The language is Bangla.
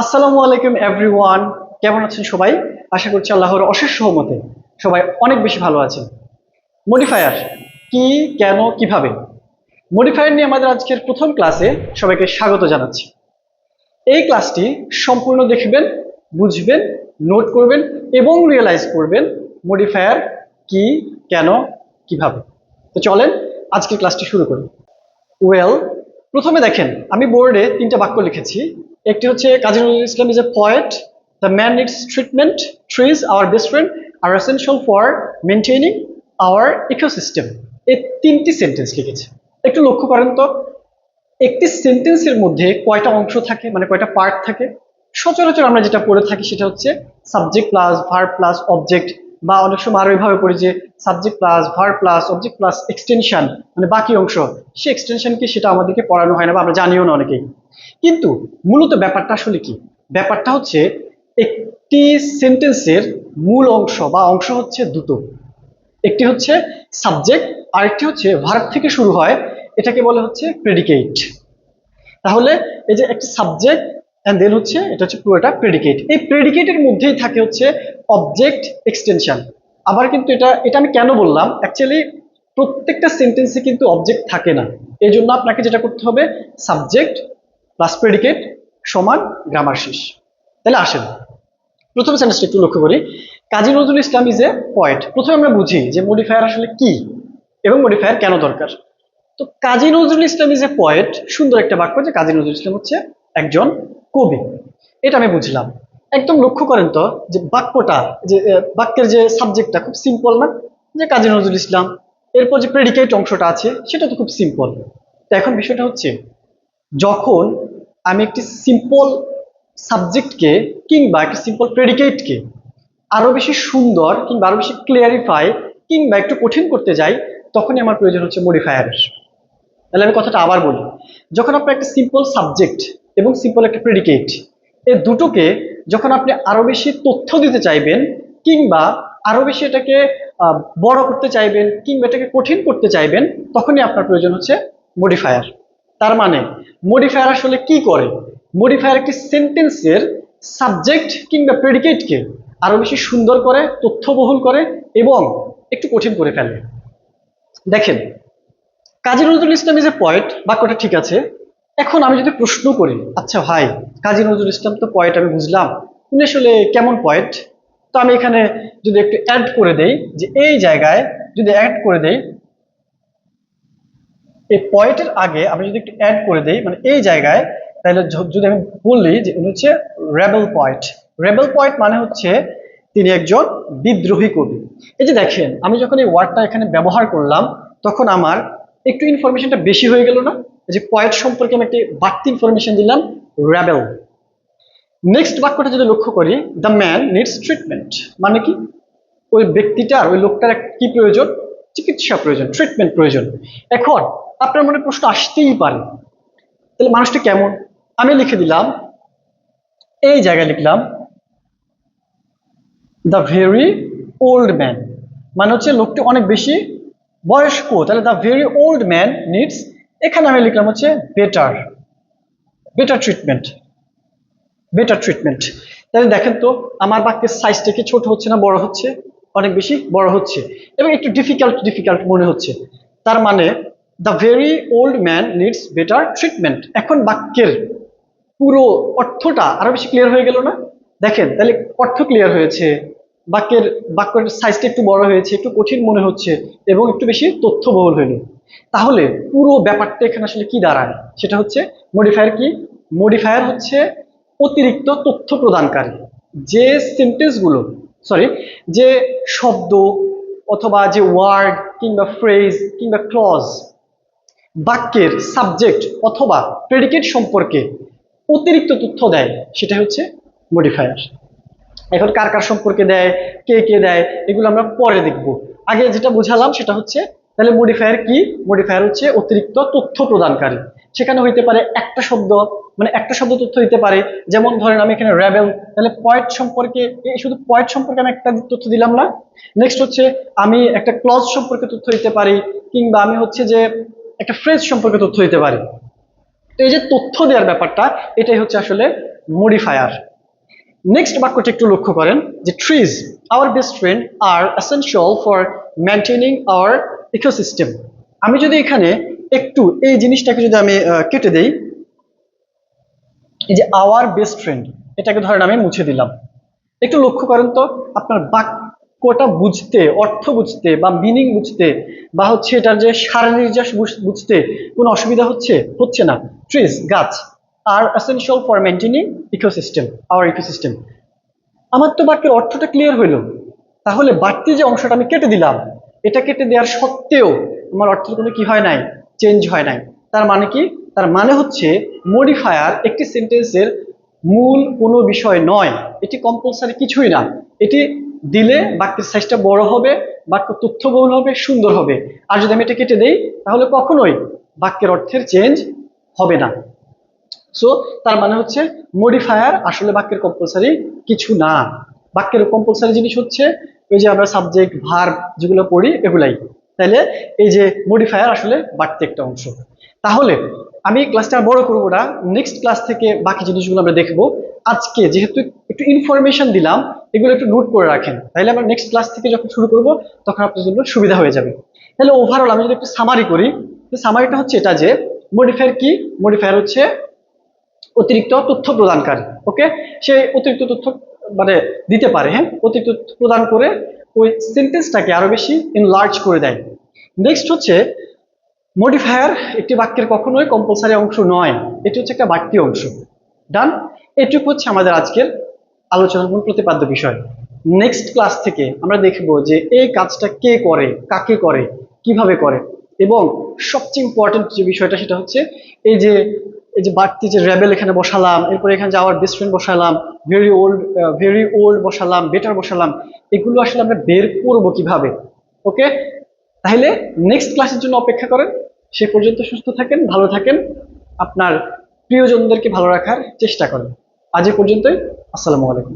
আসসালামু আলাইকুম এভরিওয়ান। কেমন আছেন সবাই? আশা করছি আল্লাহর অশেষ সহমতে সবাই অনেক বেশি ভালো আছেন। মডিফায়ার, কি, কেন, কীভাবে? মডিফায়ার নিয়ে আমাদের আজকের প্রথম ক্লাসে সবাইকে স্বাগত জানাচ্ছি। এই ক্লাসটি সম্পূর্ণ দেখবেন, বুঝবেন, নোট করবেন এবং রিয়েলাইজ করবেন মডিফায়ার, কি, কেন, কীভাবে। তো চলেন আজকের ক্লাসটি শুরু করি। ওয়েল প্রথমে দেখেন, আমি বোর্ডে তিনটা বাক্য লিখেছি। একটি হচ্ছে Kazi Nazrul Islam is a poet the man needs treatment trees our best friend are essential for maintaining our ecosystem এই তিনটি সেন্টেন্স লিখেছে। একটু লক্ষ্য করেন তো, একটি সেন্টেন্সের মধ্যে কয়টা অংশ থাকে মানে কয়টা পার্ট থাকে? সচরাচর আমরা যেটা পড়ে থাকি সেটা হচ্ছে subject plus verb plus object বা অনেক সময় আরও এইভাবে পড়ি যে subject plus verb plus object plus extension মানে বাকি অংশ সে এক্সটেনশন কি সেটা আমাদেরকে পড়ানো হয় না বা আমরা জানিও না অনেকেই। কিন্তু মূলত ব্যাপারটা আসলে কি? ব্যাপারটা হচ্ছে একটি সেন্টেন্সের মূল অংশ বা অংশ হচ্ছে দুটো। একটি হচ্ছে সাবজেক্ট আরেকটি হচ্ছে ভার্ব থেকে শুরু হয়, এটাকে বলে হচ্ছে প্রেডিকেট তাহলে এই যে একটি সাবজেক্ট অ্যান্ড দেন হচ্ছে, এটা হচ্ছে পুরোটা প্রেডিকেট এই প্রেডিকেটের মধ্যেই থাকে হচ্ছে অবজেক্ট এক্সটেনশন আবার কিন্তু এটা এটা আমি কেন বললাম? অ্যাকচুয়ালি প্রত্যেকটা সেন্টেন্সে কিন্তু অবজেক্ট থাকে না। এই জন্য আপনাকে যেটা করতে হবে সাবজেক্ট প্লাস প্রেডিকেট সমান গ্রামার শেষ তাহলে আসেন। প্রথম সেন্টেন্সটা একটু লক্ষ্য করি। Kazi Nazrul Islam is a point প্রথমে আমরা বুঝি যে মডিফায়ার আসলে কি এবং মডিফায়ার কেন দরকার। তো Kazi Nazrul Islam is a poet সুন্দর একটা বাক্য যে কাজী নজরুল ইসলাম হচ্ছে একজন কবি। এটা আমি বুঝলাম। একদম লক্ষ্য করেন তো যে বাক্যটা, যে বাক্যের যে সাবজেক্টটা খুব সিম্পল না? যে কাজী নজরুল ইসলাম, এরপর যে প্রেডিকেট অংশটা আছে, সেটা তো খুব সিম্পল তো এখন বিষয়টা হচ্ছে, যখন আমি একটি সিম্পল সাবজেক্টকে কিংবা একটি সিম্পল প্রেডিকেটকে আরও বেশি সুন্দর কিংবা আরও বেশি ক্লিয়ারিফাই কিংবা একটু কঠিন করতে যাই, তখনই আমার প্রয়োজন হচ্ছে মডিফায়ারের তাহলে আমি কথাটা আবার বলি, যখন আপনার একটা সিম্পল সাবজেক্ট এবং সিম্পল একটা প্রেডিকেট এই দুটোকে যখন আপনি আরও বেশি তথ্য দিতে চাইবেন, কিংবা আরও বেশি এটাকে বড় করতে চাইবেন, কিংবা এটাকে কঠিন করতে চাইবেন, তখনই আপনার প্রয়োজন হচ্ছে মডিফায়ার তার মানে মডিফায়ার আসলে কি করে? মডিফায়ার একটি সেন্টেন্সের সাবজেক্ট কিংবা প্রেডিকেটকে আরও বেশি সুন্দর করে, তথ্যবহুল করে, এবং একটু কঠিন করে ফেলে। দেখেন, Kazi Nazrul Islam is a point বাক্যটা ঠিক আছে। এখন আমি যদি প্রশ্ন করি আচ্ছা ভাই, কাজী নজরুল ইসলাম তো পয়েন্ট আমি বুঝলাম। উনি আসলে কেমন পয়েন্ট তো আমি এখানে যদি একটু অ্যাড করে দেই, যে এই জায়গায় যদি অ্যাড করে দেই, এই পয়েন্টের আগে আমি যদি একটু অ্যাড করে দেই মানে এই জায়গায়, তাহলে যদি আমি বললি যে উনি হচ্ছে রেবেল পয়েন্ট রেবেল পয়েন্ট মানে হচ্ছে তিনি একজন বিদ্রোহী কবি। এই যে দেখেন, আমি যখন এই ওয়ার্ডটা এখানে ব্যবহার করলাম, তখন আমার একটু ইনফরমেশনটা বেশি হয়ে গেল না? যে পয়েন্ট সম্পর্কে আমি একটি বাড়তি ইনফরমেশন দিলাম রেবেল নেক্সট বাক্যটা যদি লক্ষ্য করি দ্য ম্যান নিডস ট্রিটমেন্ট মানে কি? ওই ব্যক্তিটার, ওই লোকটার কি প্রয়োজন? চিকিৎসা প্রয়োজন ট্রিটমেন্ট প্রয়োজন। এখন আপনার মনে প্রশ্ন আসতেই পারে, তাহলে মানুষটা কেমন? আমি লিখে দিলাম, এই জায়গায় লিখলাম দ্য ভেরি ওল্ড ম্যান মানে হচ্ছে লোকটি অনেক বেশি বয়স্ক, তাহলে the very old man needs এখানে আমি লিখলাম হচ্ছে better better treatment better treatment তাহলে দেখেন তো, আমার বাক্যের সাইজটা কি ছোট হচ্ছে না বড় হচ্ছে? অনেক বেশি বড় হচ্ছে। এবং একটু ডিফিকাল্ট ডিফিকাল্ট মনে হচ্ছে। তার মানে the very old man needs better treatment এখন বাক্যের পুরো অর্থটা আরও বেশি ক্লিয়ার হয়ে গেল না? দেখেন, তাহলে অর্থ ক্লিয়ার হয়েছে। বাক্যের বাক্যের সাইজটা একটু বড় হয়েছে, একটু কঠিন মনে হচ্ছে, এবং একটু বেশি তথ্যবহুল হইল তাহলে পুরো ব্যাপারটা এখানে আসলে কি দাঁড়ায়? সেটা হচ্ছে মডিফায়ার কি? মডিফায়ার হচ্ছে অতিরিক্ত তথ্য প্রদানকারী। যে সেন্টেন্সগুলো সরি যে শব্দ অথবা যে ওয়ার্ড কিংবা ফ্রেজ কিংবা ক্লজ বাক্যের সাবজেক্ট অথবা প্রেডিকেট সম্পর্কে অতিরিক্ত তথ্য দেয়, সেটা হচ্ছে মডিফায়ার এখন কার কার সম্পর্কে দেয়, কে কে দেয়, এগুলো আমরা পরে দেখব। আগে যেটা বোঝালাম সেটা হচ্ছে তাহলে মডিফায়ার কি? মডিফায়ার হচ্ছে অতিরিক্ত তথ্য প্রদানকারী। সেখানে হইতে পারে একটা শব্দ মানে একটা শব্দ তথ্য দিতে পারে। যেমন ধরেন আমি এখানে র্যাবেল তাহলে পয়েন্ট সম্পর্কে এই শুধু পয়েন্ট সম্পর্কে আমি একটা তথ্য দিলাম না। নেক্সট হচ্ছে আমি একটা ক্লজ সম্পর্কে তথ্য দিতে পারি, কিংবা আমি হচ্ছে যে একটা ফ্রেজ সম্পর্কে তথ্য দিতে পারি। তো এই যে তথ্য দেওয়ার ব্যাপারটা, এটাই হচ্ছে আসলে মডিফায়ার নেক্সট বাক্যটি একটু লক্ষ্য করেন, যে trees our best friend are essential for maintaining our ecosystem আমি যদি এখানে একটু এই জিনিসটাকে যদি আমি কেটে দেই, এই যে আওয়ার বেস্ট ফ্রেন্ড এটাকে ধরেন আমি মুছে দিলাম। একটু লক্ষ্য করেন তো, আপনার বাক্যটা বুঝতে, অর্থ বুঝতে, বা মিনিং বুঝতে, বা হচ্ছে এটার যে সারনির্যাস বুঝ- বুঝতে কোনো অসুবিধা হচ্ছে? হচ্ছে না। ট্রিজ গাছ are essential for maintaining ecosystem our ecosystem আমার তো বাক্যের অর্থটা ক্লিয়ার হইল। তাহলে বাড়তি যে অংশটা আমি কেটে দিলাম এটা কেটে দেওয়ার সত্ত্বেও আমার অর্থের কোনো কি হয় নাই চেঞ্জ হয় নাই। তার মানে কি? তার মানে হচ্ছে মডিফায়ার একটি সেন্টেন্সের মূল কোনো বিষয় নয়। এটি কম্পালসারি কিছুই না। এটি দিলে বাক্যের সাইজটা বড় হবে, বাক্য তথ্যবহুল হবে, সুন্দর হবে। আর যদি আমি এটা কেটে দেই, তাহলে কখনোই বাক্যের অর্থের চেঞ্জ হবে না। সো তার মানে হচ্ছে মডিফায়ার আসলে বাক্যের কম্পালসারি কিছু না। বাক্যের কম্পালসারি জিনিস হচ্ছে ওই যে আমরা সাবজেক্ট ভার যেগুলো পড়ি, এগুলাই। তাহলে এই যে মডিফায়ার আসলে বাড়তি একটা অংশ। তাহলে আমি ক্লাসটা বড় করব না নেক্সট ক্লাস থেকে বাকি জিনিসগুলো আমরা দেখব। আজকে যেহেতু একটু ইনফরমেশন দিলাম, এগুলো একটু নোট করে রাখেন। তাহলে আমরা নেক্সট ক্লাস থেকে যখন শুরু করব, তখন আপনার জন্য সুবিধা হয়ে যাবে। তাহলে ওভারঅল আমি যদি একটু সামারি করি সামারিটা হচ্ছে এটা যে মডিফায়ার কি? মডিফায়ার হচ্ছে অতিরিক্ত তথ্য প্রদানকারী ওকে সে অতিরিক্ত তথ্য মানে দিতে পারে হ্যাঁ? অতিরিক্ত প্রদান করে ওই সেন্টেন্সটাকে আরও বেশি ইনলার্জ করে দেয়। নেক্সট হচ্ছে মডিফায়ার একটি বাক্যের কখনোই কম্পালসারি অংশ নয়। এটি হচ্ছে একটা বাড়তি অংশ। ডান এটুকু হচ্ছে আমাদের আজকের আলোচনার মূল প্রতিপাদ্য বিষয়। নেক্সট ক্লাস থেকে আমরা দেখব যে এই কাজটা কে করে, কাকে করে, কীভাবে করে। এবং সবচেয়ে ইম্পর্টেন্ট যে বিষয়টা সেটা হচ্ছে, এই যে এই যে বাড়তি যে র্যাবেল এখানে বসালাম, এরপরে এখানে যাওয়ার বেস্ট ফ্রেন্ড বসালাম ভেরি ওল্ড ভেরি ওল্ড বসালাম বেটার বসালাম, এগুলো আসলে আমরা বের করব কীভাবে? ওকে তাহলে নেক্সট ক্লাসের জন্য অপেক্ষা করেন। সে পর্যন্ত সুস্থ থাকেন, ভালো থাকেন। আপনার প্রিয়জনদেরকে ভালো রাখার চেষ্টা করেন। আজ এ পর্যন্তই। আসসালামু আলাইকুম।